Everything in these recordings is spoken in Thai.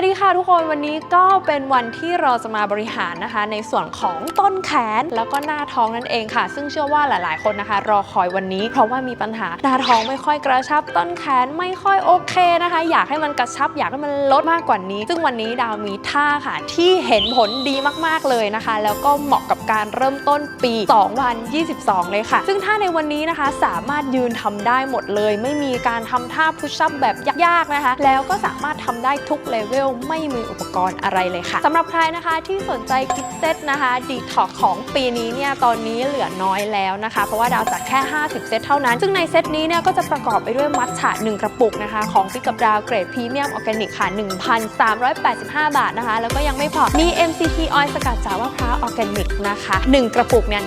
วัสดีค่ะทุกคนวันนี้ก็เป็นวันที่เราจะมาบริหารนะคะ ในส่วนของต้นแขนแล้วก็หน้าท้องนั่นเองค่ะ ซึ่งเชื่อว่าหลาย ๆ คนนะคะ รอคอยวันนี้ เพราะว่ามีปัญหาหน้าท้องไม่ค่อยกระชับ ต้นแขนไม่ค่อยโอเคนะคะ อยากให้มันกระชับ อยากให้มันลดมากกว่านี้ ซึ่งวันนี้ดาวมีท่าค่ะ ที่เห็นผลดีมาก ๆ เลยนะคะ แล้วก็เหมาะกับการเริ่มต้นปี2วัน22 เลยค่ะ ซึ่งท่าในวันนี้นะคะสามารถยืนทำได้หมดเลย ไม่มีการทำท่าพุช u p แบบยาก ๆ นะคะ แล้วก็สามารถทำได้ทุกเลเวลไม่มีอุปกรณ์อะไรเลยค่ะสำหรับใครนะคะที่สนใจกิฟต์เซตนะคะดีท็อกของปีนี้เนี่ยตอนนี้เหลือน้อยแล้วนะคะ เพราะว่าดาวจัดแค่ 50 เซตเท่านั้น ซึ่งในเซตนี้เนี่ยก็จะประกอบไปด้วยมัทฉะ1กระปุกนะคะ ของฟิกกับดาวเกรดพรีเมียมออร์แกนิกค่ะ 1,385 บาทนะคะ แล้วก็ยังไม่พอ มี MCT ออยสกัดจากมะพร้าวออร์แกนิกนะคะ 1 กระปุกเนี่ย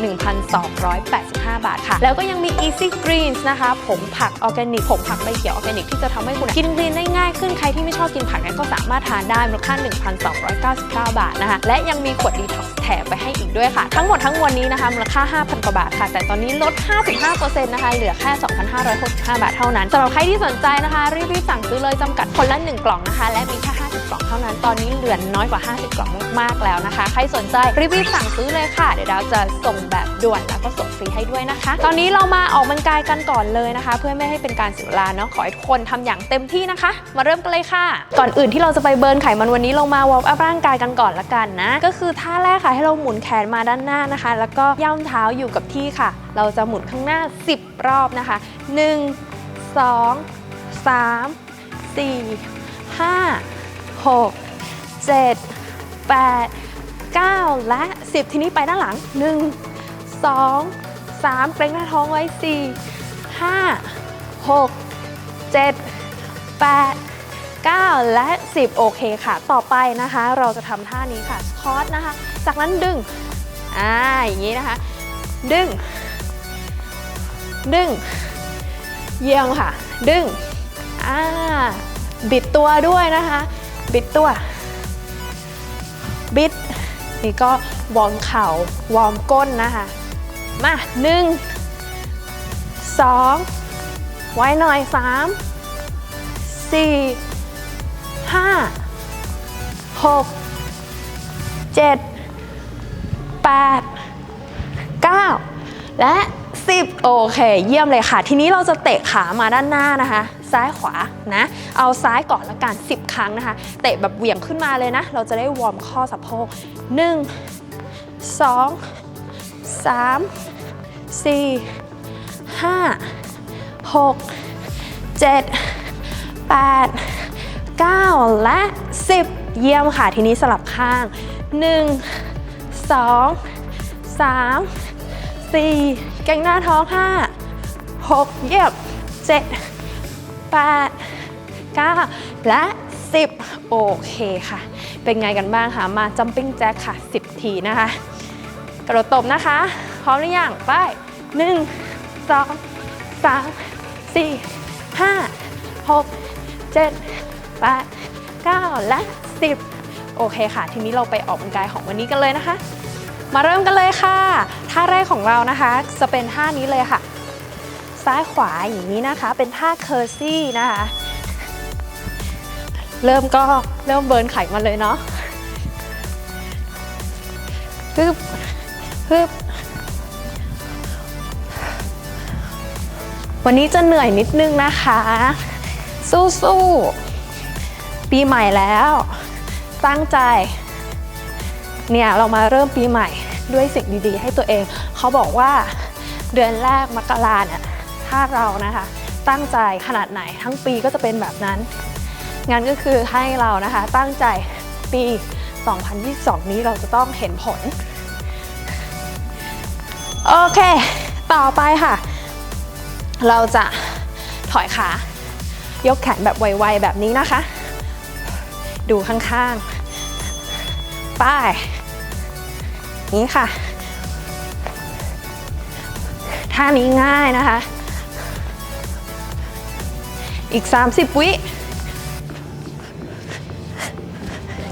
1,285 บาทค่ะ แล้วก็ยังมี Easy Greens นะคะ ผงผักออร์แกนิกผงผักใบเขียวออร์แกนิกที่จะทำให้คุณกินคลีนได้ง่ายขึ้นใครที่ไม่ชอบกินผักเนี่ยก็สามารถทานได้มูลค่า 1,299 บาทนะคะ และยังมีขวดดีท็อกซ์แถมไปให้อีกด้วยค่ะ ทั้งหมดทั้งมวลนี้นะคะมูลค่า 5,000 กว่าบาทค่ะ แต่ตอนนี้ลด 55%นะคะ เหลือแค่ 2,565 บาทเท่านั้นสำหรับใครที่สนใจนะคะ รีบๆสั่งซื้อเลยจำกัดคนละ 1 กล่องนะคะ และมีแค่50 กล่องเท่านั้น ตอนนี้เหลือน้อยกว่า 50 กล่องมากๆแล้วนะคะ ใครสนใจรีบๆสั่งซื้อเลยค่ะ เดี๋ยวดาวจะส่งแบบด่วนแล้วก็ส่งฟรีให้ด้วยนะคะ ตอนนี้เรามาออกกำลังกายกันก่อนเลยนะคะ เพื่อไม่ให้เป็นการเสียเวลาเนาะ ขอให้ทุกคนทำอย่างเต็มที่นะคะ มาเริ่มกันเลยค่ะ ก่อนอื่นที่เราจะไปเบิร์นไขมันวันนี้เรามาวอร์มอัพร่างกายกันก่อนละกันนะ ก็คือท่าแรกค่ะให้เราหมุนแขนมาด้านหน้านะคะ แล้วก็ย่ำเท้าอยู่กับที่ค่ะ เราจะหมุนข้างหน้า 10 รอบนะคะ 1 2 3 4 5 6 7 8 9 และ 10 ทีนี้ไปด้านหลัง 1 2 3 เกรงหน้าท้องไว้ 4 5 6 7 8 9 และ 10 โอเคค่ะ ต่อไปนะคะ เราจะทำท่านี้ค่ะสคอตนะคะ จากนั้นดึง อ่า อย่างนี้นะคะ ดึง ดึง เยี่ยมค่ะ ดึง อ่า บิดตัวด้วยนะคะ บิดตัว บิด นี่ก็วอร์มเข่าวอร์มก้นนะคะ มาหนึ่งสองไว้หน่อยสามสี่ห้าหกเจ็ดแปดเก้าและ 10 โอเค เยี่ยมเลยค่ะ ทีนี้เราจะเตะขามาด้านหน้านะคะ ซ้ายขวานะ เอาซ้ายก่อนละกัน 10 ครั้งนะคะ เตะแบบเหวี่ยงขึ้นมาเลยนะ เราจะได้วอร์มข้อสะโพก 1 2 3 4 5 6 7 8 9 และ 10 เยี่ยมค่ะ ทีนี้สลับข้าง 1 2 3 4เก่งหน้าท้อง 5 6 เยี่ยม 7 8 9 และ 10 โอเคค่ะ เป็นไงกันบ้างคะมาจัมปิ้งแจ็คค่ะ 10 ทีนะคะ กระโดดตบนะคะ พร้อมหรือยังไป1 2 3 4 5 6 7 8 9 และ 10 โอเคค่ะ ทีนี้เราไปออกกำลังกายของวันนี้กันเลยนะคะ มาเริ่มกันเลยค่ะ ท่าแรกของเรานะคะ จะเป็นท่านี้เลยค่ะ ซ้ายขวาอย่างนี้นะคะ เป็นท่าเคอร์ซี่นะคะ เริ่มก็เริ่มเบิร์นไขมันเลยเนาะฮึบฮึบวันนี้จะเหนื่อยนิดนึงนะคะ สู้ๆปีใหม่แล้ว ตั้งใจ เนี่ย เรามาเริ่มปีใหม่ด้วยสิ่งดีๆ ให้ตัวเอง เขาบอกว่าเดือนแรกมกราเนี่ย ถ้าเรานะคะตั้งใจขนาดไหนทั้งปีก็จะเป็นแบบนั้นงั้นก็คือให้เรานะคะตั้งใจปี 2022 นี้เราจะต้องเห็นผล โอเค ต่อไปค่ะ เราจะถอยขายกแขนแบบไวๆแบบนี้นะคะ ดูข้างๆป้ายนี้ค่ะท่านี้ง่ายนะคะ อีก 30 วิ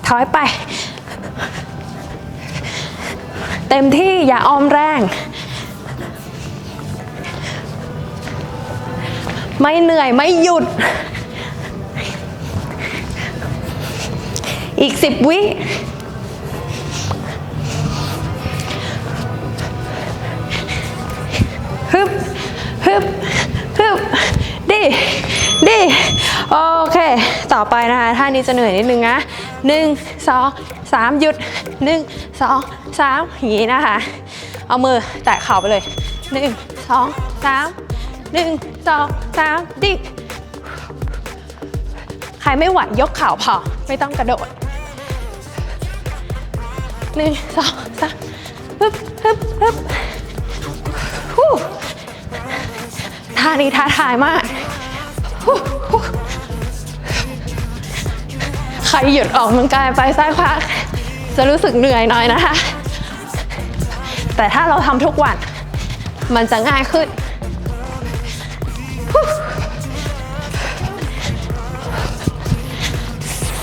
ถอยไป เต็มที่อย่าออมแรง ไม่เหนื่อยไม่หยุด อีก10วิฮึบฮึบฮึบดี ดี โอเค ต่อไปนะคะ ท่านี้จะเหนื่อยนิดนึงนะหนึ่งสองสามหยุดหนึ่งสองสามอย่างนี้นะคะ เอามือแตะเข่าไปเลยหนึ่งสองสามหนึ่งสองสามดิใครไม่ไหวยกเข่าพอไม่ต้องกระโดดหนึ่งสองสามฮึบฮึบฮึบฮู้ท่านี้ท้าทายมาก ใครหยุดออกกำลังกายไปซ้ายขวาจะรู้สึกเหนื่อยหน่อยนะคะ แต่ถ้าเราทำทุกวัน มันจะง่ายขึ้น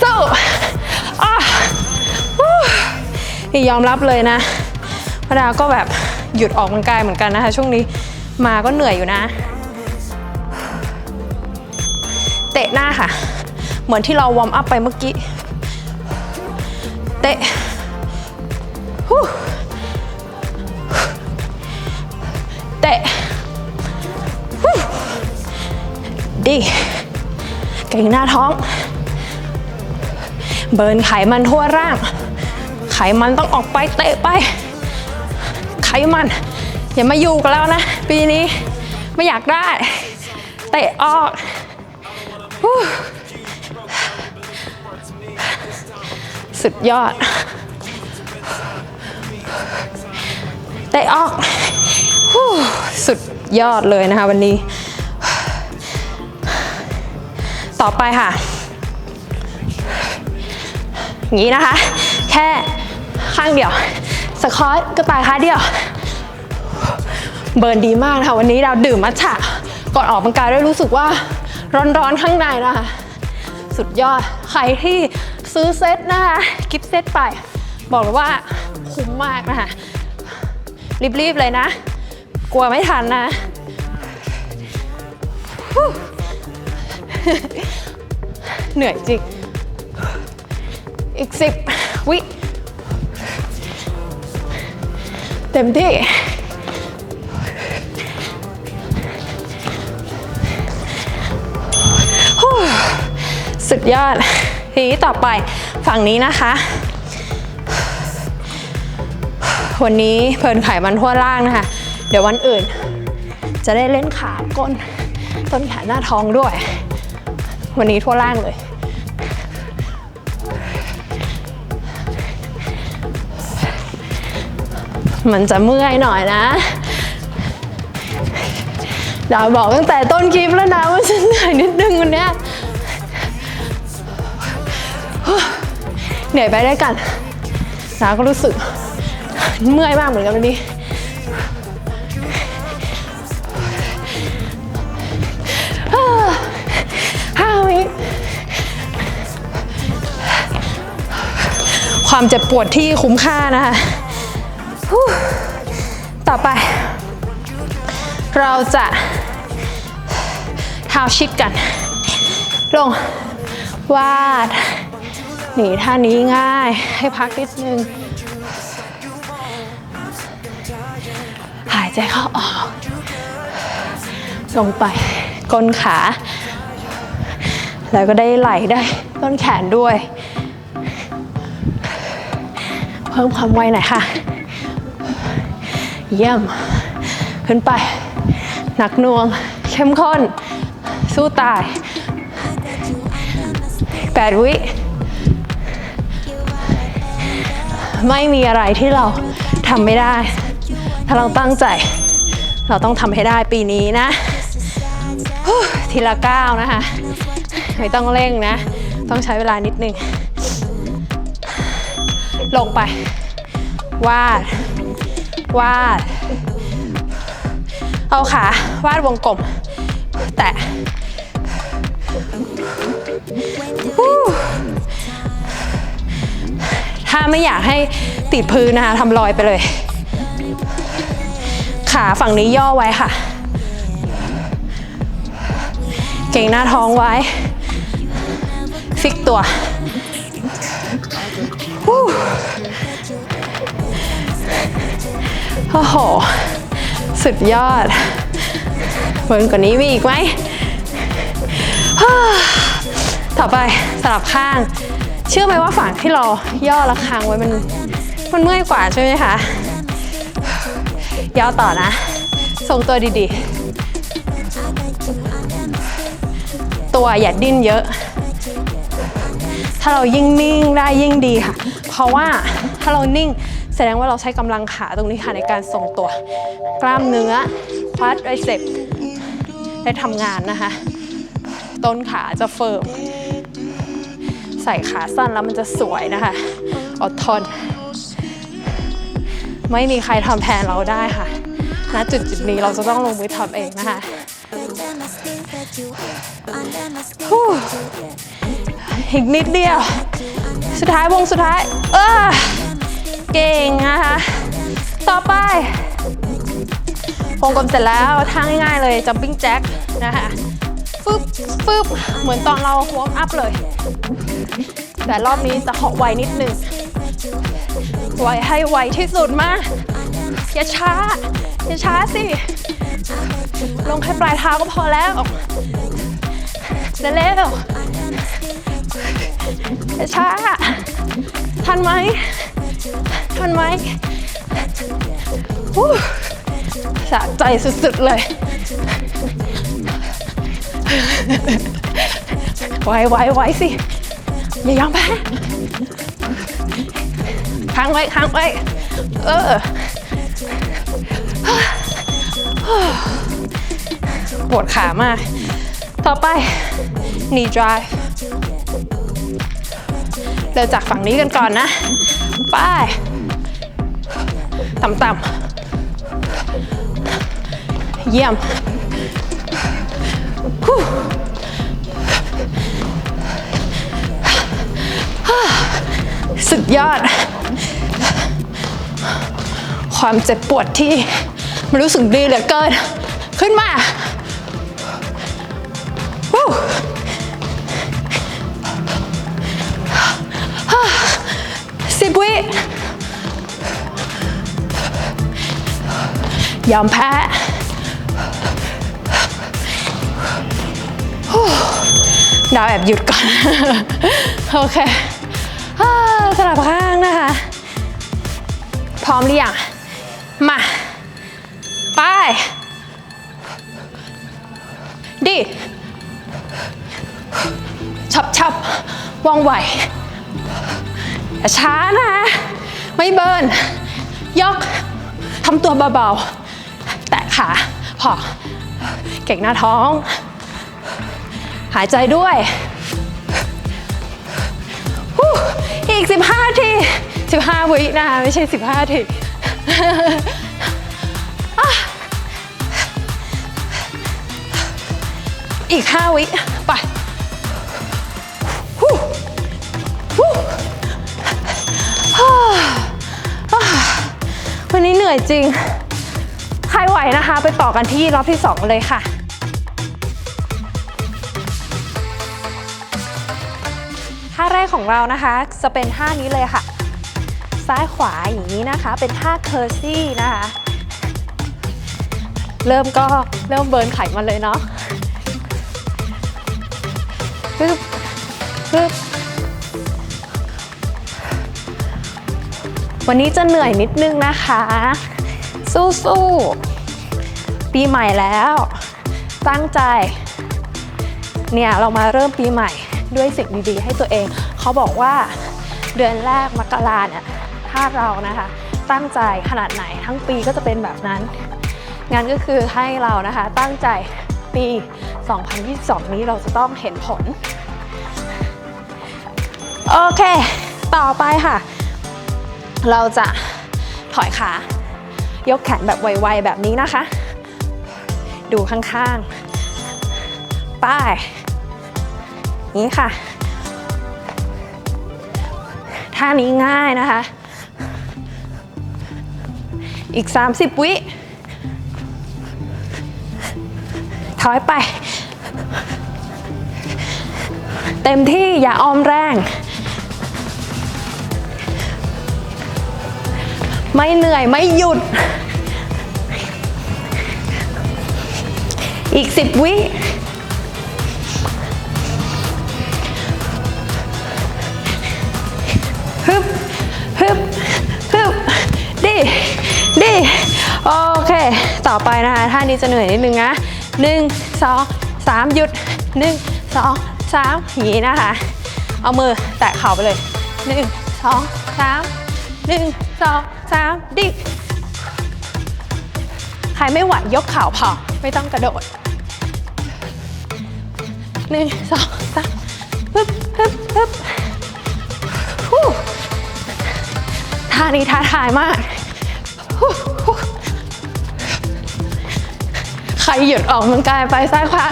สู้อะฮู้นี่ยอมรับเลยนะพระดาก็แบบหยุดออกกำลังกายเหมือนกันนะคะ ช่วงนี้มาก็เหนื่อยอยู่นะ เตะหน้าค่ะ เหมือนที่เราวอร์มอัพไปเมื่อกี้ เตะหูเตะหูดีเก่งหน้าท้อง เบิร์นไขมันทั่วร่าง ไขมันต้องออกไปเตะไป ไขมัน อย่ามาอยู่กันแล้วนะ ปีนี้ไม่อยากได้ เตะออก สุดยอดเตะออก สุดยอดเลยนะคะวันนี้ ต่อไปค่ะ อย่างนี้นะคะ แค่ข้างเดียว สควอตกระต่ายขาเดียว เบิร์นดีมากนะคะวันนี้เราดื่มมัทฉะก่อนออกกำลังกายด้รู้สึกว่า ร้อนๆข้างในนะคะ สุดยอด ใครที่ซื้อเซตนะคะกิฟเซตไป บอกเลยว่าคุ้มมากนะคะ รีบๆเลยนะ กลัวไม่ทันนะ เหนื่อยจริง อีกสิบวิ เต็มที่ สุดยอด ทีนี้ต่อไปฝั่งนี้นะคะ วันนี้เพลินไขมันทั่วล่างนะคะ เดี๋ยววันอื่น จะได้เล่นขาก้น ต้นแขนหน้าท้องด้วย วันนี้ทั่วล่างเลยมันจะเมื่อยหน่อยนะ ดาวบอกตั้งแต่ต้นคลิปแล้วนะว่าฉันเหนื่อยนิดนึงวันเนี้ย เหนื่อยไปได้วยกันดาวก็รู้สึกเมื่อยมากเหมือนกันวันนี้ ห้าวิความเจ็บปวดที่คุ้มค่านะคะต่อไป เราจะเท้าชิดกัน ลง วาด หนีท่านี้ง่าย ให้พักนิดนึง หายใจเข้าออก ลงไปก้นขา แล้วก็ได้ไหลได้ต้นแขนด้วย เพิ่มความไวหน่อยค่ะ เยี่ยม ขึ้นไป หนักหน่วง เข้มข้น สู้ตาย 8 วิ ไม่มีอะไรที่เราทำไม่ได้ ถ้าเราตั้งใจ เราต้องทำให้ได้ปีนี้นะทีละก้าวนะคะ ไม่ต้องเร่งนะ ต้องใช้เวลานิดนึง ลงไป วาด วาด เอาขาวาดวงกลม แตะ ถ้าไม่อยากให้ติดพื้นนะคะทำลอยไปเลย ขาฝั่งนี้ย่อไว้ค่ะ เก่งหน้าท้องไว้ ฟิกตัวโอ้โห สุดยอดเวิร์นกว่านี้มีอีกไหม ต่อไปสลับข้าง เชื่อไหมว่าฝั่งที่เราย่อระฆังไว้มันมันเมื่อยกว่าใช่ไหมคะย่อต่อนะทรงตัวดีๆ ตัวอย่าดิ้นเยอะ ถ้าเรายิ่งนิ่งได้ยิ่งดีค่ะ เพราะว่าถ้าเรานิ่งแสดงว่าเราใช้กำลังขาตรงนี้ค่ะในการทรงตัว กล้ามเนื้อควัดไบเซ็ปได้ทำงานนะคะ ต้นขาจะเฟิร์ม ใส่ขาสั้นแล้วมันจะสวยนะคะ อดทน ไม่มีใครทำแทนเราได้ค่ะณจุดจุดนี้เราจะต้องลงมือทำเองนะคะอีกนิดเดียว สุดท้ายวงสุดท้าย เออ เก่งนะคะ ต่อไปวงกลมเสร็จแล้วท่าง่ายๆเลย jumping jack นะคะฟึบฟึบเหมือนตอนเราวอร์มอัพเลย แต่รอบนี้จะเหาะไวนิดนึง ไวให้ไวที่สุดมา อย่าช้า อย่าช้าสิ ลงแค่ปลายเท้าก็พอแล้วเร็วอย่าช้า ทันไหม ทันไหมหูสะใจสุดๆเลย ไว้ไว้ไว้สิ อย่ายอมแพ้ค้างไว้ค้างไว้ เออ ปวดขามาก ต่อไป knee drive เริ่จากฝั่งนี้กันก่อนนะ ไปต่ำๆเยี่ยม สุดยอด ความเจ็บปวดที่มันรู้สึกดีเหลือเกิน ขึ้นมาฮู้สิบวิยอมแพ้ดาวแอบหยุดก่อน โอเค สลับข้างนะคะ พร้อมหรือยัง มา ไป ดีชับชับว่องไวอย่าช้านะ ไม่เบิร์นยกทำตัวเบาๆ แตะขา พอ เก่งหน้าท้อง หายใจด้วย อีก 15 ที 15 วินะไม่ใช่ 15 ทีอีก 5 วิ ไปฮู้ฮู้วันนี้เหนื่อยจริง ใครไหวนะคะ ไปต่อกันที่รอบที่ 2 เลยค่ะ ของเรานะคะจะเป็นท่านี้เลยค่ะ ซ้ายขวาอย่างนี้นะคะ เป็นท่าเคอร์ซี่นะคะ เริ่มก็เริ่มเบิร์นไขมันเลยเนาะปึ๊บปึ๊บวันนี้จะเหนื่อยนิดนึงนะคะ สู้ๆ ปีใหม่แล้ว ตั้งใจ เนี่ย เรามาเริ่มปีใหม่ด้วยสิ่งดีๆ ให้ตัวเอง เขาบอกว่าเดือนแรกมกราเนี่ยถ้าเรานะคะ ตั้งใจขนาดไหนทั้งปีก็จะเป็นแบบนั้นงั้นก็คือให้เรานะคะตั้งใจปี 2022 นี้เราจะต้องเห็นผล โอเค ต่อไปค่ะ เราจะถอยขายกแขนแบบไวๆแบบนี้นะคะ ดูข้างๆป้ายนี้ค่ะ ท่านี้ง่ายนะคะ อีก 30 วิถอยไป เต็มที่อย่าออมแรง ไม่เหนื่อยไม่หยุด อีก 10 วิ ดีโอเค ต่อไปนะคะท่านี้จะเหนื่อยนิดนึงนะหนึ่งสองสามหยุดหนึ่งสองสามอย่างนี้นะคะ เอามือแตะเข่าไปเลยหนึ่งสองสามหนึ่งสองสามดิใครไม่ไหวยกเข่าพอไม่ต้องกระโดดหนึ่งสองสามฮึบฮึบฮึบท่านี้ท้าทายมาก ใครหยุดออกกำลังกายไปซ้ายขวา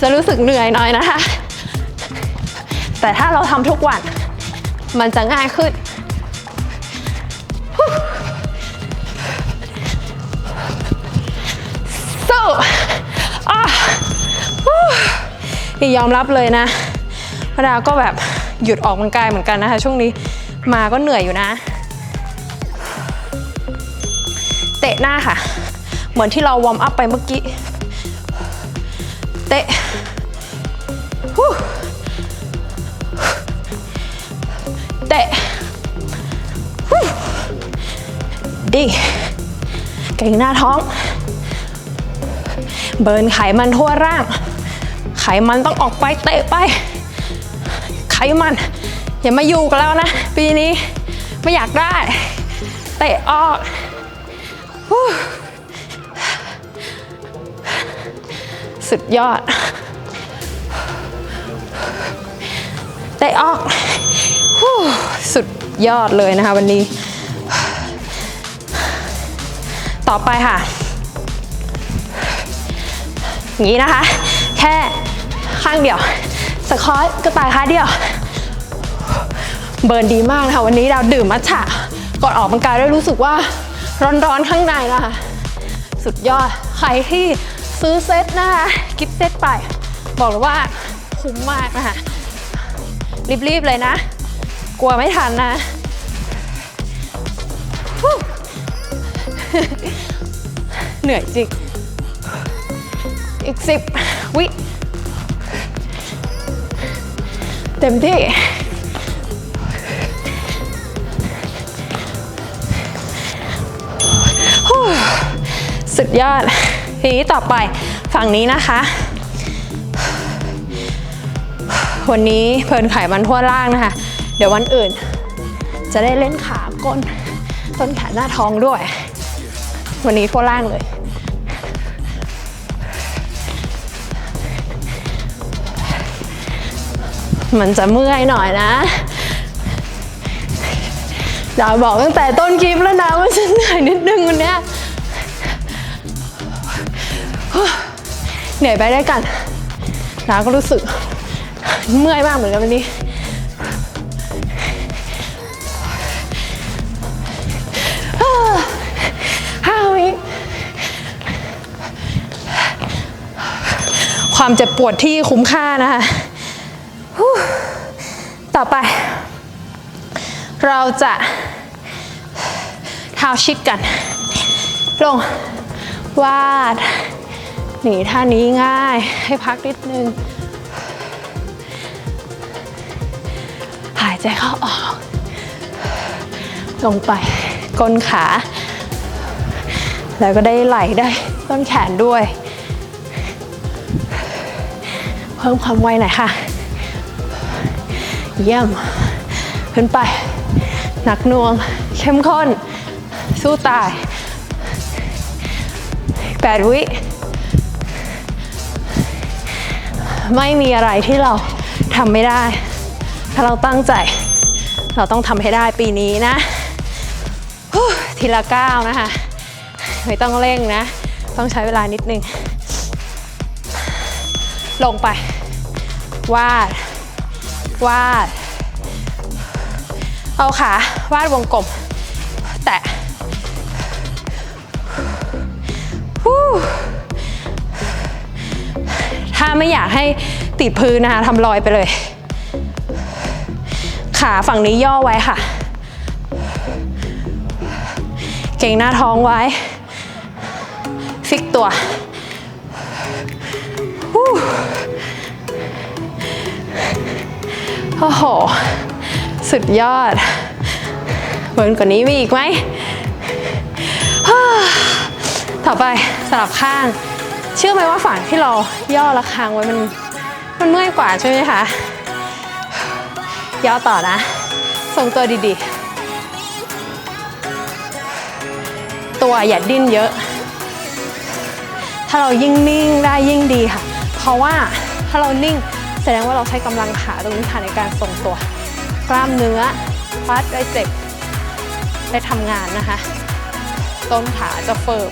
จะรู้สึกเหนื่อยน่อยนะคะ แต่ถ้าเราทำทุกวัน มันจะง่ายขึ้น สู้อะฮู้นี่ยอมรับเลยนะพระดาวก็แบบหยุดออกกำลังกายเหมือนกันนะคะ ช่วงนี้มาก็เหนื่อยอยู่นะะหน้าค่ะ เหมือนที่เราวอร์มอัพไปเมื่อกี้ เตะหูเตะฮู้ดีเก่งหน้าท้อง เบิร์นไขมันทั่วร่าง ไขมันต้องออกไปเตะไป ไขมัน อย่ามาอยู่กันแล้วนะ ปีนี้ไม่อยากได้ เตะออก สุดยอดเตะออกสุดยอดเลยนะคะวันนี้ ต่อไปค่ะอย่างนี้นะคะ แค่ข้างเดียว สควอตกระต่ายขาเดียว เบิร์นดีมากนะคะวันนี้เราดื่มมัทฉะก่อนออกกำลังกายได้รู้สึกว่าร้อนๆข้างในนะคะ สุดยอด ใครที่ ซื้อเซตนะคะกิฟต์เซตไป บอกเลยว่าคุ้มมากนะคะ รีบ ๆ เลยนะ กลัวไม่ทันนะเหนื่อยจริง อีกสิบวิ เต็มที่ สุดยอด ทีนี้ต่อไปฝั่งนี้นะคะ วันนี้เพลินไขมันทั่วล่างนะคะ เดี๋ยววันอื่น จะได้เล่นขาก้น ต้นแขนหน้าท้องด้วย วันนี้ทั่วล่างเลยมันจะเมื่อยหน่อยนะดาวบอกตั้งแต่ต้นคลิปแล้วนะว่าฉันเหนื่อยนิดนึงวันเนี้ย เหนื่อยไปได้กันดาก็รู้สึกเมื่อยมากเหมือนกันวันนี้ ห้าวิความเจ็บปวดที่คุ้มค่านะคะ ต่อไป เราจะเท้าชิดกัน ลง วาด หนีท่านี้ง่ายให้พักนิดนึง หายใจเข้าออก ลงไปก้นขา แล้วก็ได้ไหล่ได้ต้นแขนด้วย เพิ่มความไวหน่อยค่ะ เยี่ยม ขึ้นไป หนักหน่วง เข้มข้น สู้ตาย 8 วิ ไม่มีอะไรที่เราทำไม่ได้ ถ้าเราตั้งใจ เราต้องทำให้ได้ปีนี้นะทีละก้าวนะคะ ไม่ต้องเร่งนะ ต้องใช้เวลานิดนึง ลงไป วาด วาด เอาขาวาดวงกลม แตะฮู้ ถ้าไม่อยากให้ติดพื้นนะคะทำรอยไปเลย ขาฝั่งนี้ย่อไว้ค่ะ เก่งหน้าท้องไว้ ฟิกตัวโอ้โห สุดยอดเหมือนกว่านี้มีอีกไหม ต่อไปสลับข้าง เชื่อไหมว่าฝั่งที่เราย่อระคางไว้มันมันเมื่อยกว่าใช่ไหมคะย่อต่อนะทรงตัวดีๆ ตัวอย่าดิ้นเยอะ ถ้าเรายิ่งนิ่งได้ยิ่งดีค่ะ เพราะว่าถ้าเรานิ่งแสดงว่าเราใช้กำลังขาตรงนี้ค่ะในการทรงตัว กล้ามเนื้อฟัดได้เจ็บได้ทำงานนะคะ ต้นขาจะเฟิร์ม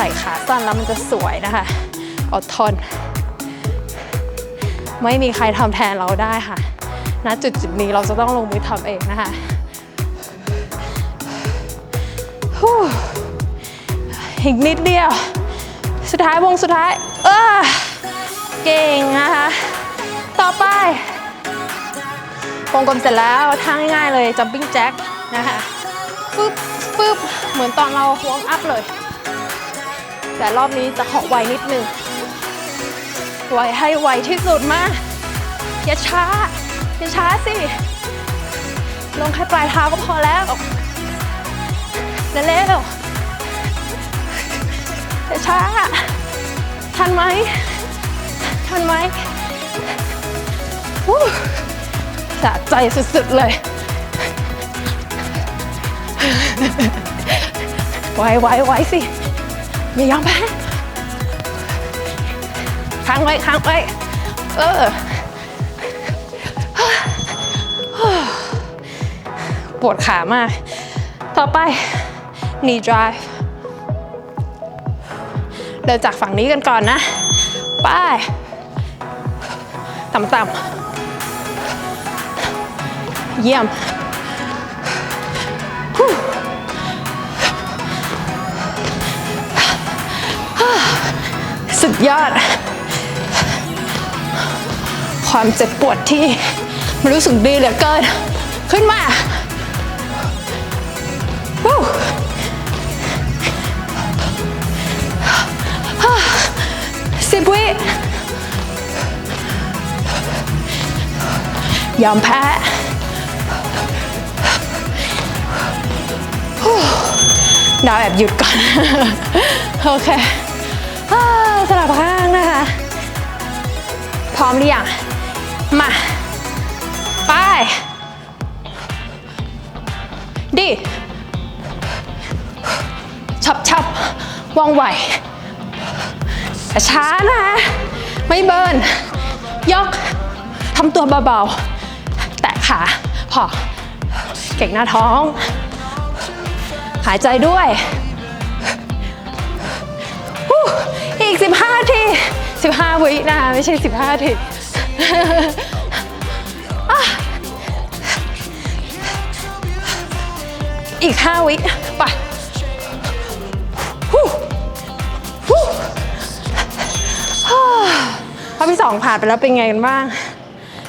ส่ขาสั้นแล้วมันจะสวยนะคะอดทน ไม่มีใครทำแทนเราได้ค่ะณจุดจุดนี้เราจะต้องลงมือทำเองนะคะอีกนิดเดียว สุดท้ายวงสุดท้าย เออเก่งนะคะ ต่อไปวงกลมเสร็จแล้วท่าง่ายๆเลย jumping jack นะคะฟึบฟึบเหมือนตอนเราวอร์มอัพเลย แต่รอบนี้จะขอไวนิดนึงไวให้ไวที่สุดมาอย่าช้า อย่าช้าสิ ลงแค่ปลายเท้าก็พอแล้วเร็วอย่าช้า ทันไหม ทันไหมหูสะใจสุดๆเลยไวไวไวสิ อย่ายอมแพ้ค้างไว้ค้างไว้ เออ ปวดขามาก ต่อไป knee drive เริ่มจากฝั่งนี้กันก่อนนะ ไป ต่ำๆเยี่ยม สุดยอด ความเจ็บปวดที่มันรู้สึกดีเหลือเกิน ขึ้นมาวู้สิบวิยอมแพ้ดาวแอบหยุดก่อน โอเค สลับข้างนะคะ พร้อมหรือยัง มา ไป ดีชับชับว่องไวแต่ช้านะไม่เบิร์นยกทำตัวเบาๆ แตะขาพอ เก่งหน้าท้อง หายใจด้วย อีก 15 ที 15 วินะไม่ใช่ 15 ทีอีก 5 วิไปฮู้ฮู้ฮ่ารอบที่สองผ่านไปแล้วเป็นไงกันบ้าง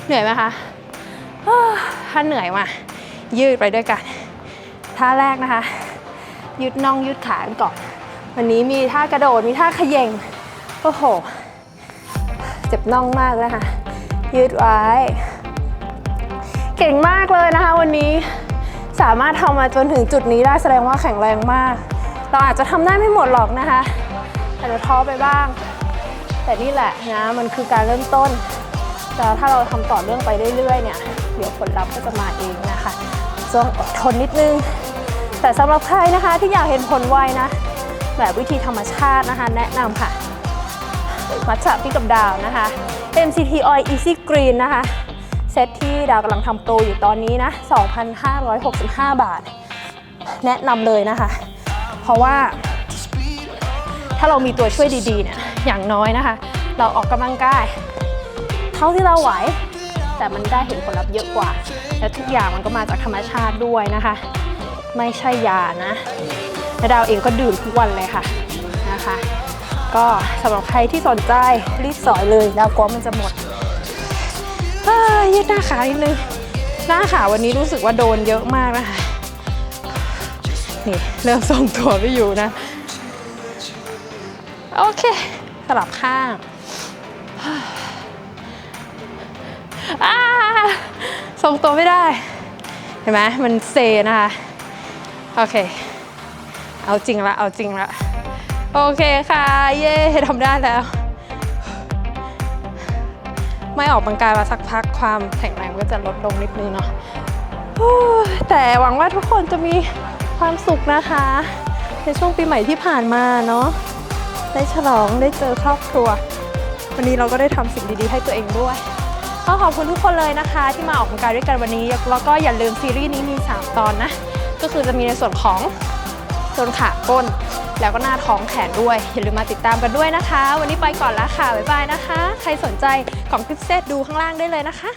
เหนื่อยไหมคะถ้าเหนื่อยมา ยืดไปด้วยกันท่าแรกนะคะ ยืดน่องยืดขากันก่อน วันนี้มีท่ากระโดด มีท่าขย่งโอ้โห เจ็บน่องมากเลยค่ะยืดไว้ เก่งมากเลยนะคะวันนี้ สามารถทำมาจนถึงจุดนี้ได้แสดงว่าแข็งแรงมาก เราอาจจะทำได้ไม่หมดหรอกนะคะ อาจจะท้อไปบ้าง แต่นี่แหละนะมันคือการเริ่มต้นแต่ถ้าเราทำต่อเนื่องไปเรื่อยๆเนี่ย เดี๋ยวผลลัพธ์ก็จะมาเองนะคะต้องอดทนนิดนึง แต่สำหรับใครนะคะที่อยากเห็นผลไวนะ แบบวิธีธรรมชาตินะคะ แนะนำค่ะมัทฉะพี่กับดาวนะคะ MCT Oil Easy Green นะคะ เซตที่ดาวกำลังทำโปรอยู่ตอนนี้นะ 2,565 บาท แนะนำเลยนะคะ เพราะว่า ถ้าเรามีตัวช่วยดีๆเนี่ยอย่างน้อยนะคะ เราออกกำลังกาย เท่าที่เราไหว แต่มันได้เห็นผลลัพธ์เยอะกว่า และทุกอย่างมันก็มาจากธรรมชาติด้วยนะคะ ไม่ใช่ยานะ และดาวเองก็ดื่มทุกวันเลยค่ะนะคะ ก็สำหรับใครที่สนใจรีบสอยเลยดาวกลัวมันจะหมดเอ้ยยืดหน้าขานิดนึงหน้าขาวันนี้รู้สึกว่าโดนเยอะมากนะคะนี่เริ่มทรงตัวไม่อยู่นะ โอเคไปลับข้างทรงตัวไม่ได้ เห็นไหมมันเซนะคะ โอเค เอาจริงละเอาจริงละโอเคค่ะ เย่ทำได้แล้ว ไม่ออกกำลังกายมาสักพักความแข็งแรงก็จะลดลงนิดนึงเนาะแต่หวังว่าทุกคนจะมีความสุขนะคะ ในช่วงปีใหม่ที่ผ่านมาเนาะได้ฉลองได้เจอครอบครัว วันนี้เราก็ได้ทำสิ่งดีๆ ให้ตัวเองด้วยก็ขอบคุณทุกคนเลยนะคะ ที่มาออกกำลังกายด้วยกันวันนี้ แล้วก็อย่าลืมซีรีส์นี้มี 3 ตอนนะ ก็คือจะมีในส่วนของ โซนขาก้น แล้วก็หน้าท้องแขนด้วย อย่าลืมมาติดตามกันด้วยนะคะ วันนี้ไปก่อนละค่ะ บ๊ายบายนะคะ ใครสนใจกล่องคลิปเซตดูข้างล่างได้เลยนะคะ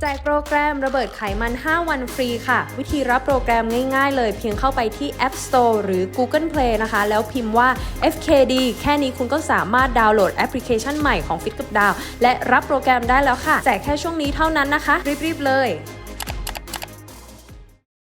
แจกโปรแกรมระเบิดไขมัน 5 วันฟรีค่ะ วิธีรับโปรแกรมง่ายๆ เลย เพียงเข้าไปที่ App Store หรือ Google Play นะคะ แล้วพิมพ์ว่า FKD แค่นี้คุณก็สามารถดาวน์โหลดแอปพลิเคชันใหม่ของ Fit กับดาวและรับโปรแกรมได้แล้วค่ะ แจกแค่ช่วงนี้เท่านั้นนะคะ รีบๆเลย